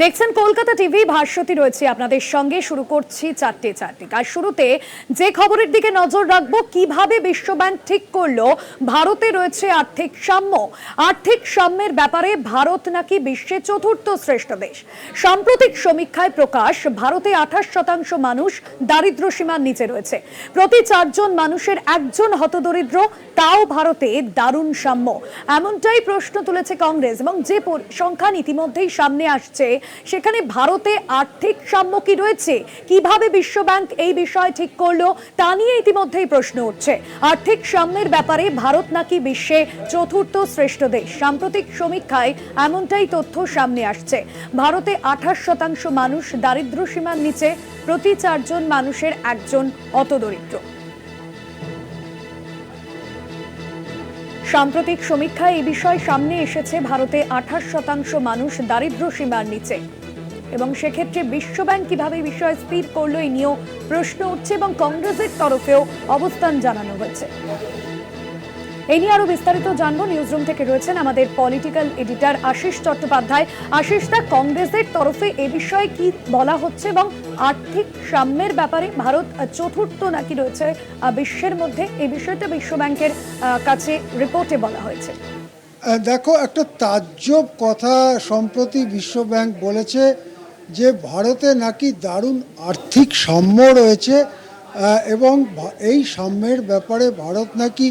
দেখছেন কলকাতা টিভি ভাস্বতী রয়েছে আপনাদের সঙ্গে। শুরু করছি চারটে চারটে। আর শুরুতে যে খবরের দিকে নজর রাখব, কীভাবে বিশ্বব্যাংক ঠিক করল, ভারতে রয়েছে আর্থিক সাম্য। আর্থিক সাম্যের ব্যাপারে ভারত নাকি বিশ্বে চতুর্থ শ্রেষ্ঠ দেশ। সাম্প্রতিক সমীক্ষায় প্রকাশ, ভারতে আঠাশ শতাংশ মানুষ দারিদ্র সীমার নিচে রয়েছে। প্রতি চারজন মানুষের একজন হতদরিদ্র, তাও ভারতে দারুণ সাম্য। এমনটাই প্রশ্ন তুলেছে কংগ্রেস এবং যে সংখ্যান ইতিমধ্যেই সামনে আসছে সেখানে ভারতে আর্থিক সাম্য কি রয়েছে। কীভাবে বিশ্বব্যাংক এই বিষয় ঠিক করল, তা নিয়ে ইতিমধ্যেই প্রশ্ন উঠছে। আর্থিক সাম্যের ব্যাপারে ভারত নাকি বিশ্বে চতুর্থ শ্রেষ্ঠ দেশ। সাম্প্রতিক সমীক্ষায় এমনটাই তথ্য সামনে আসছে। ভারতে আঠাশ শতাংশ মানুষ দারিদ্র সীমার নিচে, প্রতি চারজন মানুষের একজন অতদরিদ্র। সাম্প্রতিক সমীক্ষায় এই বিষয় সামনে এসেছে। ভারতে আঠাশ শতাংশ মানুষ দারিদ্র সীমার নিচে। এবং সেক্ষেত্রে বিশ্বব্যাংক কীভাবে বিষয় স্থির করল, এই নিয়েও প্রশ্ন উঠছে এবং কংগ্রেসের তরফেও অবস্থান জানানো হয়েছে। এই নিয়ে আরও বিস্তারিত জানব। নিউজরুম থেকে রয়েছেন আমাদের পলিটিক্যাল এডিটর আশিস চট্টোপাধ্যায়। আশিস দা, কংগ্রেসের তরফে এ বিষয়ে কি বলা হচ্ছে এবং আর্থিক সাম্যের ব্যাপারে ভারত চতুর্থ নাকি রয়েছে বিশ্বের মধ্যে? এই বিষয়টা বিশ্বব্যাংকের কাছে রিপোর্টে বলা হয়েছে। দেখো, একটা তাজ্জব কথা সম্প্রতি বিশ্বব্যাংক বলেছে যে ভারতে নাকি দারুণ আর্থিক সাম্য রয়েছে এবং এই সাম্যের ব্যাপারে ভারত নাকি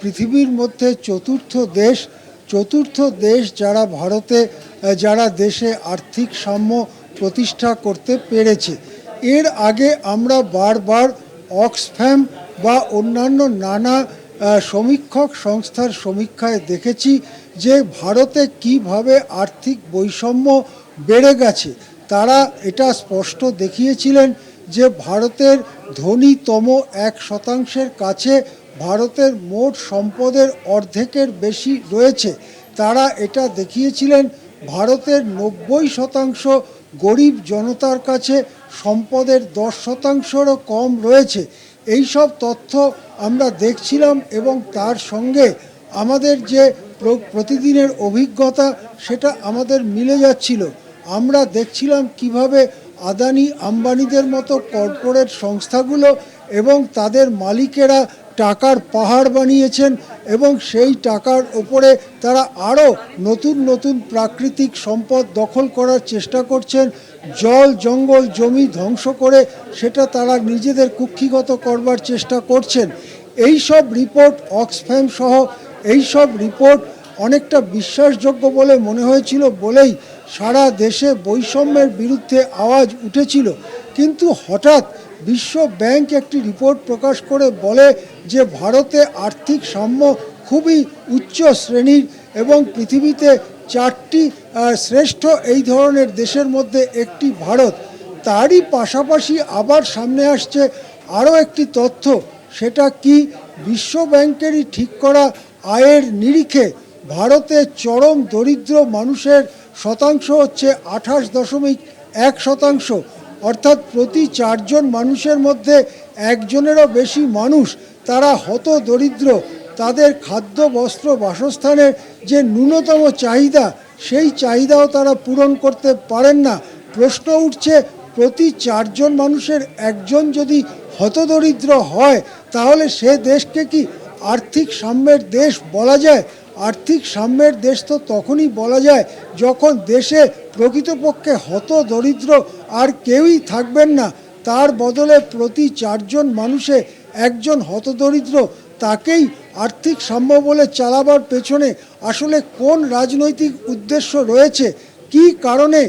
পৃথিবীর মধ্যে চতুর্থ দেশ চতুর্থ দেশ যারা ভারতে যারা দেশে আর্থিক সাম্য প্রতিষ্ঠা করতে পেরেছে। এর আগে আমরা বারবার অক্সফ্যাম বা অন্যান্য নানা সমীক্ষক সংস্থার সমীক্ষায় দেখেছি যে ভারতে কীভাবে আর্থিক বৈষম্য বেড়ে গেছে। তারা এটা স্পষ্ট দেখিয়েছিলেন যে ভারতের ধনীতম এক শতাংশের কাছে ভারতের মোট সম্পদের অর্ধেকের বেশি রয়েছে। তারা এটা দেখিয়েছিলেন, ভারতের নব্বই শতাংশ গরিব জনতার কাছে সম্পদের দশ শতাংশেরও কম রয়েছে। এই সব তথ্য আমরা দেখছিলাম এবং তার সঙ্গে আমাদের যে প্র- প্রতিদিনের অভিজ্ঞতা, সেটা আমাদের মিলে যাচ্ছিল। আমরা দেখছিলাম কীভাবে আদানি আম্বানিদের মতো কর্পোরেট সংস্থাগুলো এবং তাদের মালিকেরা টাকার পাহাড় বানিয়েছেন এবং সেই টাকার ওপরে তারা আরও নতুন নতুন প্রাকৃতিক সম্পদ দখল করার চেষ্টা করছেন। জল, জঙ্গল, জমি ধ্বংস করে সেটা তারা নিজেদের কুক্ষিগত করবার চেষ্টা করছেন। এই সব রিপোর্ট অক্সফ্যাম সহ এই সব রিপোর্ট অনেকটা বিশ্বাসযোগ্য বলে মনে হয়েছিল বলেই সারা দেশে বৈষম্যের বিরুদ্ধে আওয়াজ উঠেছিল। কিন্তু হঠাৎ বিশ্ব ব্যাংক একটি রিপোর্ট প্রকাশ করে বলে যে, ভারতে আর্থিক সাম্য খুবই উচ্চ শ্রেণির এবং পৃথিবীতে চারটি শ্রেষ্ঠ এই ধরনের দেশের মধ্যে একটি ভারত। তারই পাশাপাশি আবার সামনে আসছে আরও একটি তথ্য। সেটা কি, বিশ্ব ব্যাংকেরই ঠিক করা আয়ের নিরিখে ভারতে চরম দরিদ্র মানুষের শতাংশ হচ্ছে আঠাশ দশমিক এক শতাংশ। অর্থাৎ প্রতি চারজন মানুষের মধ্যে একজনেরও বেশি মানুষ তারা হত দরিদ্র। তাদের খাদ্য, বস্ত্র, বাসস্থানের যে ন্যূনতম চাহিদা, সেই চাহিদাও তারা পূরণ করতে পারেন না। প্রশ্ন উঠছে, প্রতি চারজন মানুষের একজন যদি হতদরিদ্র হয়, তাহলে সে দেশকে কি আর্থিক সাম্যের দেশ বলা যায়? আর্থিক সাম্যের দেশ তো তখনই বলা যায় যখন দেশে প্রকৃতপক্ষে হত দরিদ্র আর কেউই থাকবেন না। তার বদলে প্রতি চারজন মানুষে একজন হতদরিদ্র তাকেই আর্থিক সাম্য বলে চালাবার পেছনে আসলে কোন রাজনৈতিক উদ্দেশ্য রয়েছে কি কারণে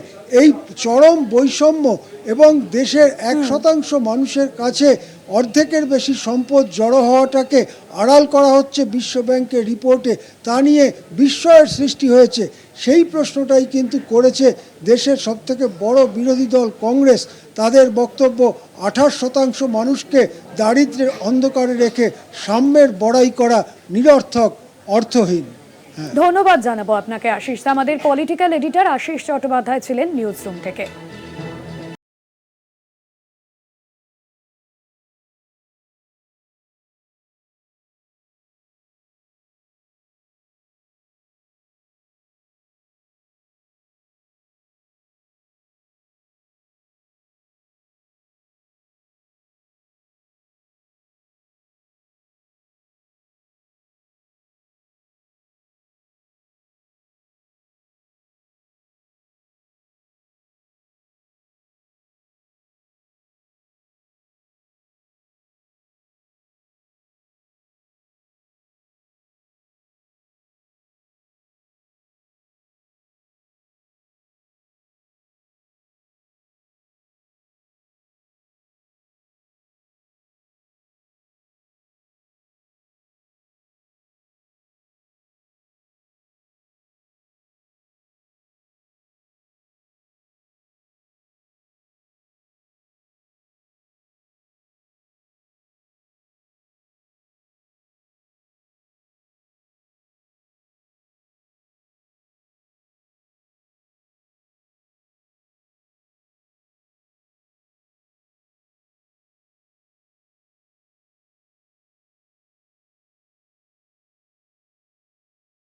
এই চরম বৈষম্য এবং দেশের এক শতাংশ মানুষের কাছে অর্ধেকের বেশি সম্পদ জড়ো হওয়াটাকে আড়াল করা হচ্ছে বিশ্ব ব্যাংকের রিপোর্টে তা নিয়ে বিস্ময়ের সৃষ্টি হয়েছে। সেই প্রশ্নটাই কিন্তু করেছে দেশের সবথেকে বড় বিরোধী দল কংগ্রেস। তাদের বক্তব্য আঠাশ শতাংশ মানুষকে দারিদ্র্যের অন্ধকারে রেখে সাম্যের বড়াই করা নিরর্থক অর্থহীন। ধন্যবাদ জানাব আপনাকে আশিস। আমাদের পলিটিক্যাল এডিটর আশিস চট্টোপাধ্যায় ছিলেন নিউজ রুম থেকে।